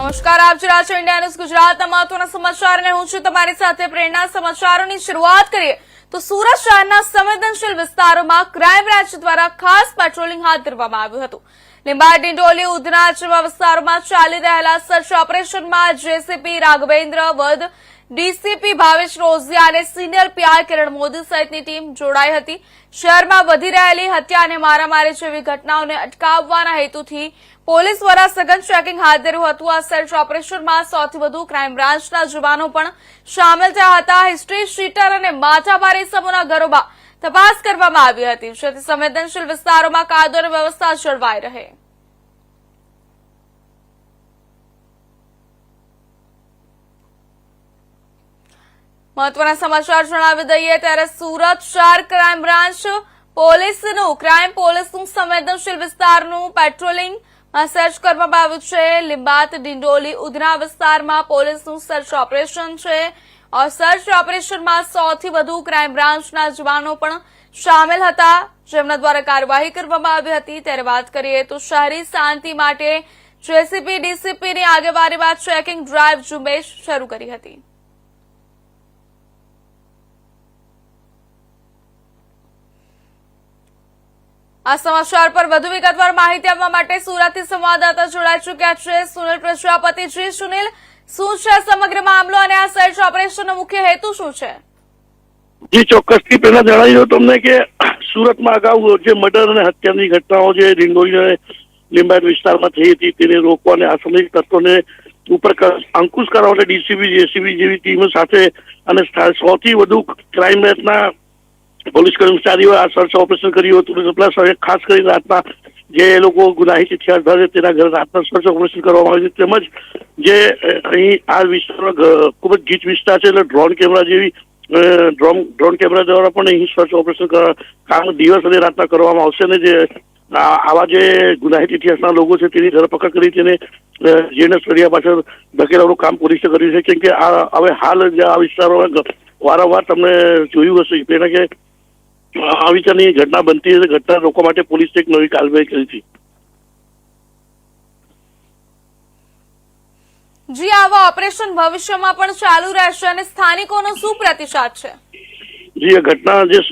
નમસ્કાર, આપ જોઈ છો ઇન્ડિયા ન્યૂઝ ગુજરાતના મહત્વના સમાચાર અને હું છું તમારી સાથે પ્રેરણા. સમાચારોની શરૂઆત કરીએ તો સુરત શહેરના સંવેદનશીલ વિસ્તારોમાં ક્રાઇમ બ્રાન્ચ દ્વારા ખાસ પેટ્રોલિંગ હાથ ધરવામાં આવ્યું હતું. લીંબાડ ડિંડોલી ઉધના જેવા વિસ્તારોમાં ચાલી રહેલા સર્ચ ઓપરેશનમાં જેસીપી રાઘવેન્દ્ર વધ ડીસીપી ભાવેશ રોઝિયા અને સિનિયર પીઆર કિરણ મોદી સહિતની ટીમ જોડાઈ હતી. શહેરમાં વધી રહેલી હત્યા અને મારામારી જેવી ઘટનાઓને અટકાવવાના હેતુથી પોલીસ દ્વારા સઘન ચેકિંગ હાથ ધર્યું હતું. આ સર્ચ ઓપરેશનમાં સૌથી વધુ ક્રાઇમ બ્રાન્ચના જવાનો પણ સામેલ થયા હતા. હિસ્ટ્રી શીટર અને માથાભારી સમૂહના ઘરોમાં તપાસ કરવામાં આવી હતી. જેથી સંવેદનશીલ વિસ્તારોમાં કાયદો અને વ્યવસ્થા જળવાઈ રહે. મહત્વના સમાચાર જણાવી દઈએ, ત્યારે સુરત શહેર ક્રાઇમ બ્રાન્ચ પોલીસનું, ક્રાઇમ પોલીસનું સંવેદનશીલ વિસ્તારનું પેટ્રોલિંગ સર્ચ કરવામાં આવ્યું છે. લીંબાત ડિંડોલી ઉધના વિસ્તારમાં પોલીસનું સર્ચ ઓપરેશન છે. સર્ચ ઓપરેશનમાં સૌથી વધુ ક્રાઇમ બ્રાન્ચના જવાનો પણ સામેલ હતા. જેમના દ્વારા કાર્યવાહી કરવામાં આવી હતી. ત્યારે વાત કરીએ તો શહેરી શાંતિ માટે જેસીપી ડીસીપીની આગેવારીમાં ચેકિંગ ડ્રાઇવ ઝુંબેશ શરૂ કરી હતી. આ સમાચાર પર વધુ વિગતવાર માહિતી આપવા માટે સુરતથી સંવાદદાતા જોડાઈ ચુક્યા છે. સુનિલ પ્રજાપતિજી સુનિલ, શું છે સમગ્ર મામલો અને આ સર્ચ ઓપરેશનનો મુખ્ય હેતુ શું છે? જી, ચોક્કસથી પહેલા જણાવી દઉં તમને કે સુરતમાં અગાઉ જે મર્ડર અને હત્યાની ઘટનાઓ જે રિંગોળી અને લીંબાયત વિસ્તારમાં થઈ હતી, તેને રોકવા અને અસામાજિક તત્વોને ઉપર અંકુશ કરવા માટે ડીસીબી, જેસીબી જેવી ટીમો સાથે અને સૌથી વધુ ક્રાઇમ બ્રાન્ચના પોલીસ કર્મચારીઓ આ સર્ચ ઓપરેશન કર્યું હતું. પ્લસ હવે ખાસ કરીને રાતના જે લોકો ગુનાહિત ઇતિહાસ ધરાવે તેના ઘરે રાતના સર્ચ ઓપરેશન કરવામાં આવ્યું છે. તેમજ જે અહીં આ વિસ્તારમાં ખૂબ જ ગીચ વિસ્તાર છે એટલે ડ્રોન કેમેરા જેવી ડ્રોન ડ્રોન કેમેરા દ્વારા પણ અહીં સર્ચ ઓપરેશન કામ દિવસ અને રાતના કરવામાં આવશે. અને જે આવા જે ગુનાહિત ઇતિહાસના લોકો છે તેની ધરપકડ કરી તેને જેને સળિયા પાછળ ધકેલવાનું કામ પોલીસે કર્યું છે. કેમ કે આ, હવે હાલ જે આ વિસ્તારોમાં વારંવાર તમને જોયું હશે. પહેલા કે આવી રીતની ઘટના બનતી હશે ઘટના રોકવા માટે પોલીસે એક નવી કાર્યવાહી કરી હતી જી આવા ઓપરેશન ભવિષ્યમાં પણ ચાલુ રહેશે અને સ્થાનિકોનો શું પ્રતિસાદ છે? જી આ ઘટના જે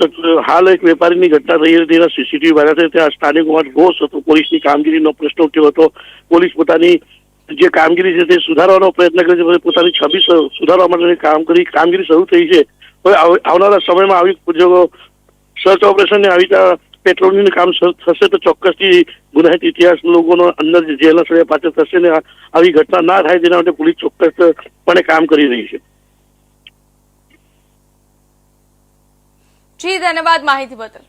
હાલ એક વેપારીની ઘટના થઈ હતી એના સીસીટીવી વાળા છે ત્યાં સ્થાનિકોમાં રોષ હતો પોલીસની કામગીરીનો પ્રશ્ન ઉઠ્યો હતો પોલીસ પોતાની જે કામગીરી છે તે સુધારવાનો પ્રયત્ન કરે છે પોતાની છબી સુધારવા માટે કામ કરી કામગીરી શરૂ થઈ છે હવે આવનારા સમયમાં આવી સર્ચ ઓપરેશન ને આવી રીતે પેટ્રોલિંગનું કામ થશે તો ચોક્કસથી ગુનાહિત ઇતિહાસ લોકોનો અંદર જેલના સળિયા પાછળ થશે ને આવી ઘટના ના થાય તેના માટે પોલીસ ચોક્કસપણે કામ કરી રહી છે. જી, ધન્યવાદ માહિતી બદલ.